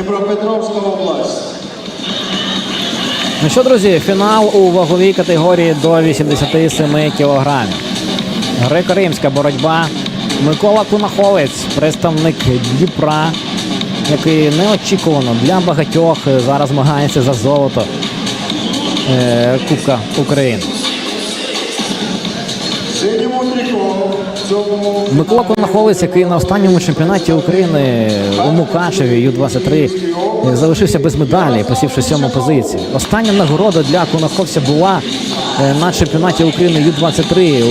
Дніпропетровська область. Ну що, друзі, фінал у ваговій категорії до 87 кілограмів. Греко-римська боротьба. Микола Кунаховець, представник Дніпра, який неочікувано для багатьох зараз змагається за золото е, Кубка України. Микола Конаховець, який на останньому чемпіонаті України у Мукачеві Ю-23 залишився без медалі, посівши сьому позицію. Остання нагорода для Конаховця була е, на чемпіонаті України Ю-23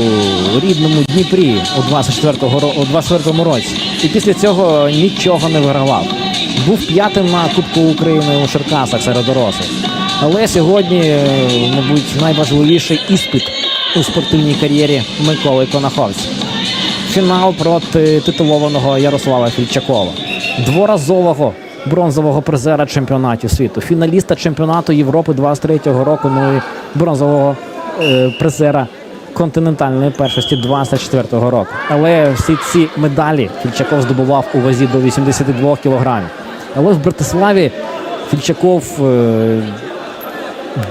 у рідному Дніпрі у 24-го ро- у 24-му році. І після цього нічого не вигравав. Був п'ятим на Кубку України у Черкасах серед дорослих. Але сьогодні, е, мабуть, найважливіший іспит у спортивній кар'єрі Миколи Конаховця фінал проти титулованого Ярослава Фільчакова, дворазового бронзового призера чемпіонатів світу, фіналіста чемпіонату Європи 23-го року, ну і бронзового е, призера континентальної першості 24-го року. Але всі ці медалі Фільчаков здобував у вазі до 82 кілограмів. Але в Братиславі Фільчаков е,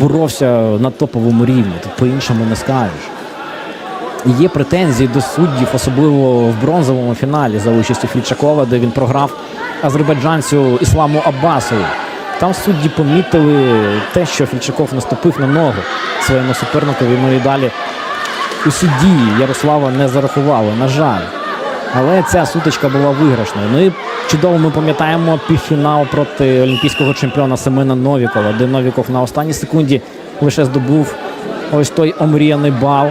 боровся на топовому рівні. Тут по-іншому не скажеш. Є претензії до суддів, особливо в бронзовому фіналі за участю Фільчакова, де він програв азербайджанцю Ісламу Аббасову. Там судді помітили те, що Фільчаков наступив на ногу своєму суперникові. Ну і далі усі дії Ярослава не зарахували, на жаль. Але ця сутичка була виграшною. Ну і чудово ми пам'ятаємо півфінал проти олімпійського чемпіона Семена Новікова, де Новіков на останній секунді лише здобув ось той омріяний бал,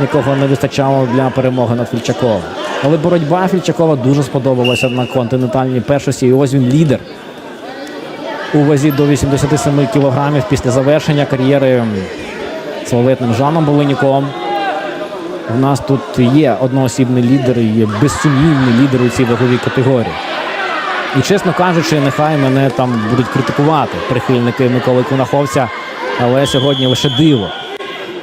якого не вистачало для перемоги над Фільчаковим. Але боротьба Фільчакова дуже сподобалася на континентальній першості. І ось він лідер у вазі до 87 кілограмів після завершення кар'єри славетним Жаном Болиніком. У нас тут є одноосібний лідер, є безсумнівний лідер у цій ваговій категорії. І чесно кажучи, нехай мене там будуть критикувати прихильники Миколи Кунаховця, але сьогодні лише диво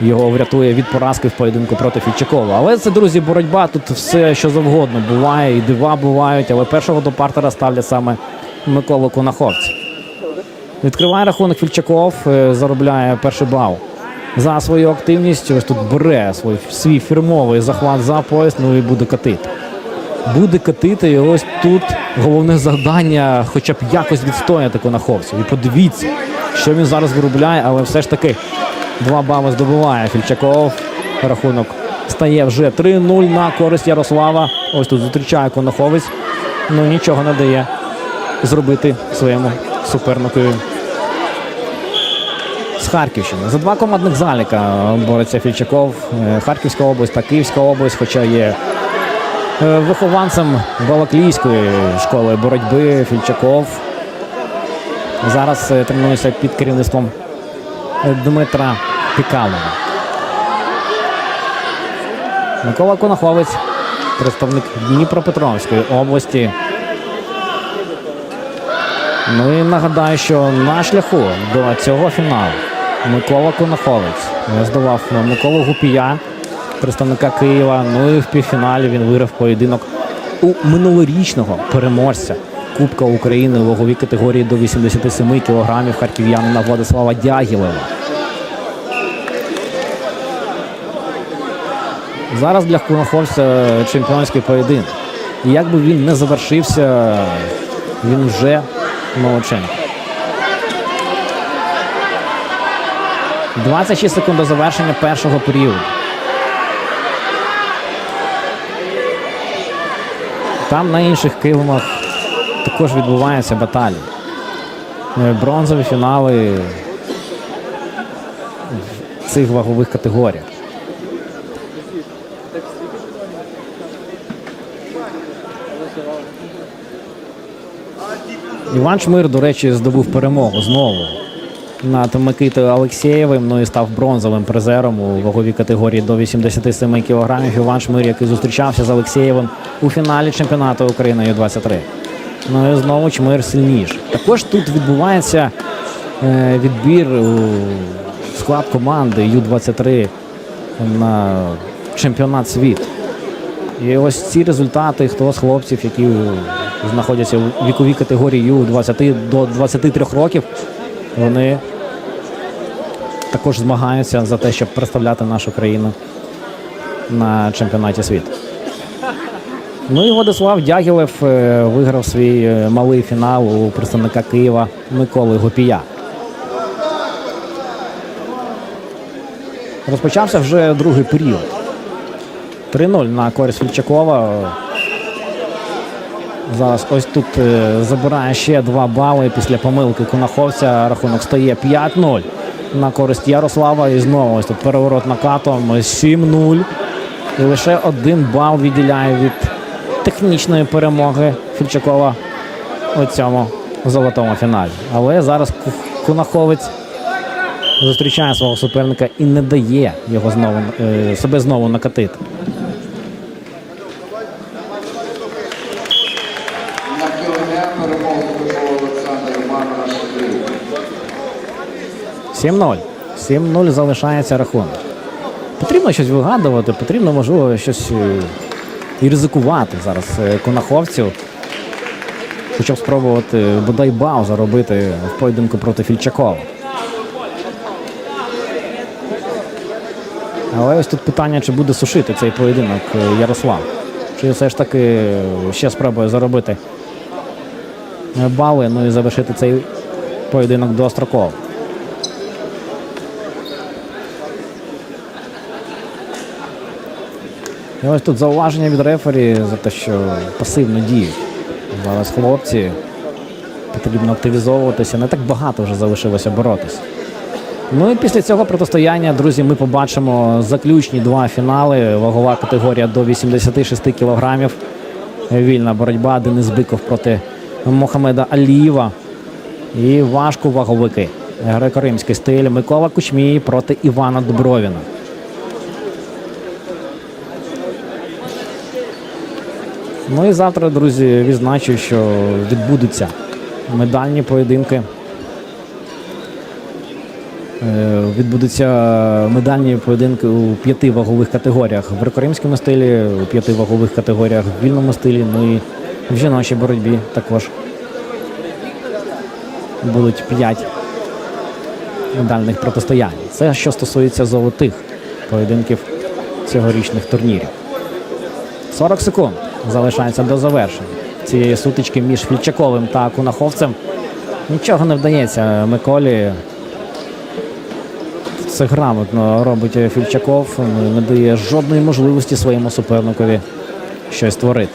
його врятує від поразки в поєдинку проти Фільчакова. Але це, друзі, боротьба. Тут все що завгодно буває, і дива бувають, але першого до партера ставлять саме Миколу Кунаховця. Відкриває рахунок Фільчаков, е, заробляє перший бал за свою активність. Ось тут бере свій, свій фірмовий захват за пояс, ну і буде катити. Буде катити, і ось тут головне завдання, хоча б якось відстояти Конаховців. І подивіться, що він зараз виробляє, але все ж таки два бали здобуває Фільчаков. Рахунок стає вже 3-0 на користь Ярослава. Ось тут зустрічає Конаховець. Ну нічого не дає зробити своєму суперникові з Харківщини. За два командних заліка бореться Фільчаков. Е, Харківська область та Київська область, хоча є е, вихованцем Балаклійської школи боротьби Фільчаков. Зараз е, тренується під керівництвом е, Дмитра Пікалова. Микола Конаховець, представник Дніпропетровської області. Ну і нагадаю, що на шляху до цього фіналу Микола Конаховець здавав Миколу Гупія, представника Києва. Ну і в півфіналі він виграв поєдинок у минулорічного переможця Кубка України у ваговій категорії до 87 кілограмів харків'янина Владислава Дягілева. Зараз для Кунаховця чемпіонський поєдинок. Як би він не завершився, він вже Молодченко. 26 секунд до завершення першого періоду. Там на інших килимах також відбуваються баталії. Е, Бронзові фінали в цих вагових категоріях. Іван Чмир, до речі, здобув перемогу знову над Микитою Олексєєвим. Ну і став бронзовим призером у ваговій категорії до 87 кілограмів. Іван Чмир, який зустрічався з Олексєєвим у фіналі чемпіонату України Ю-23. Ну і знову Чмир сильніший. Також тут відбувається е, відбір у склад команди Ю-23 на чемпіонат світу. І ось ці результати, хто з хлопців, які знаходяться у віковій категорії Ю 20 до 23 років. Вони також змагаються за те, щоб представляти нашу країну на чемпіонаті світу. Ну і Владислав Дягілев е, виграв свій е, малий фінал у представника Києва Миколи Гопія. Розпочався вже другий період. 3-0 на користь Фільчакова. Зараз ось тут е, забирає ще два бали після помилки Кунаховця. Рахунок стає 5-0 на користь Ярослава. І знову ось тут переворот накатом 7-0. І лише один бал відділяє від технічної перемоги Фільчакова у цьому золотому фіналі. Але зараз Кунаховець зустрічає свого суперника і не дає його знову е, себе знову накатити. Андрій. 7-0. 7-0 залишається рахунок. Потрібно щось вигадувати, потрібно, можливо, щось е, і ризикувати зараз е, Конаховцю. Хоча б спробувати бодай бал заробити в поєдинку проти Фільчакова. Але ось тут питання, чи буде сушити цей поєдинок е, Ярослав. Чи все ж таки е, ще спробує заробити бали, ну і завершити цей поєдинок достроково. І ось тут зауваження від рефері за те, що пасивно діють. Зараз хлопці потрібно активізовуватися. Не так багато вже залишилося боротися. Ну і після цього протистояння, друзі, ми побачимо заключні два фінали. Вагова категорія до 86 кілограмів. Вільна боротьба Денис Биков проти Мохамеда Алієва. І важковаговики. Греко-римський стиль Микола Кучмій проти Івана Дубровіна. Ну і завтра, друзі, відзначу, що відбудуться медальні поєдинки. Е, Відбудуться медальні поєдинки у п'яти вагових категоріях. В греко-римському стилі, у п'яти вагових категоріях, в вільному стилі, ну і в жіночій боротьбі також будуть п'ять медальних протистоянь. Це що стосується золотих поєдинків цьогорічних турнірів. 40 секунд залишається до завершення цієї сутички між Фільчаковим та Кунаховцем. Нічого не вдається Миколі. Це грамотно робить Фільчаков, не дає жодної можливості своєму суперникові щось творити.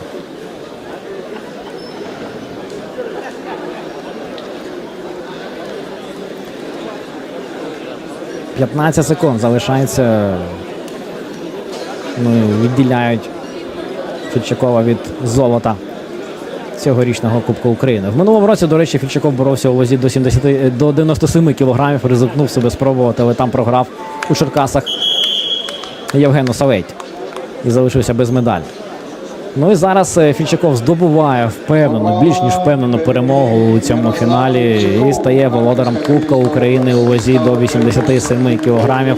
«15 секунд залишається. Ну, відділяють Фільчакова від золота цьогорічного Кубку України. В минулому році, до речі, Фільчаков боровся у вазі до 70, до 97 кілограмів, ризикнув себе спробувати, але там програв у Черкасах Євгену Савейті і залишився без медалі. Ну і зараз е, Фільчаков здобуває впевнену, більш ніж впевнену перемогу у цьому фіналі і стає володарем Кубка України у вазі до 87 кілограмів.